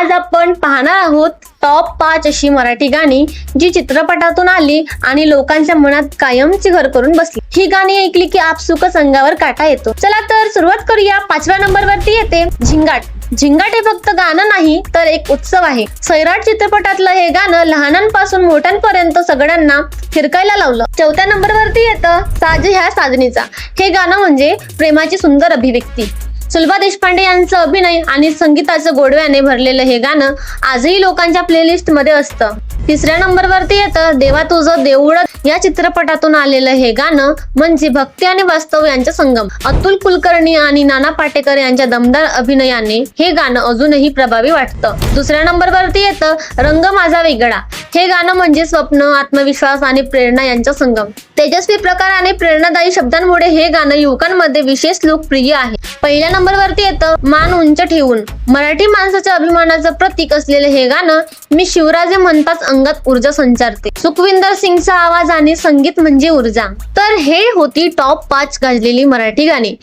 आज आपण पाहणार आहोत टॉप पाच अशी मराठी गाणी जी चित्रपटातून आली आणि लोकांच्या मनात कायमची घर करून बसली. ही गाणी ऐकली की आपसुकच अंगावर काटा येतो. चला तर सुरुवात करूया. पाचव्या नंबर वरती येते झिंगाट. झिंगाट हे फक्त गाणं नाही तर एक उत्सव आहे. सैराट चित्रपटातलं हे गाणं लहानांपासून मोठ्यांपर्यंत सगळ्यांना फिरकायला लावलं. चौथ्या नंबर वरती येतं साज ह्या साजनीचा हे गाणं म्हणजे प्रेमाची सुंदर अभिव्यक्ती. सुलभा देशपांडे यांचं अभिनय आणि संगीताचं गोडव्याने भरलेलं हे गाणं आजही लोकांच्या प्लेलिस्टमध्ये असतं. तिसऱ्या नंबरवरती येतं देवा तुझं देऊळ. या चित्रपटातून आलेलं हे गाणं म्हणजे भक्ती आणि वास्तव यांचा संगम. अतुल कुलकर्णी आणि नाना पाटेकर यांच्या दमदार अभिनयाने हे गाणं अजूनही प्रभावी वाटतं. दुसऱ्या नंबरवरती येतं रंग माझा वेगळा. हे गाणं म्हणजे स्वप्न आत्मविश्वास आणि प्रेरणा यांचा संगम. तेजस्वी प्रकार आणि प्रेरणादायी शब्दांमुळे हे गाणं युवकांमध्ये विशेष लोकप्रिय आहे. पहिल्या नंबरवरती येतं मान उंच ठेवून. मराठी माणसाच्या अभिमानाचं प्रतीक असलेलं हे गाणं मी शिवराजे म्हणताच अंगात ऊर्जा संचारते. सुखविंदर सिंगचा आवाज आणि संगीत म्हणजे ऊर्जा. तर हे होती टॉप पाच गाजलेली मराठी गाणी.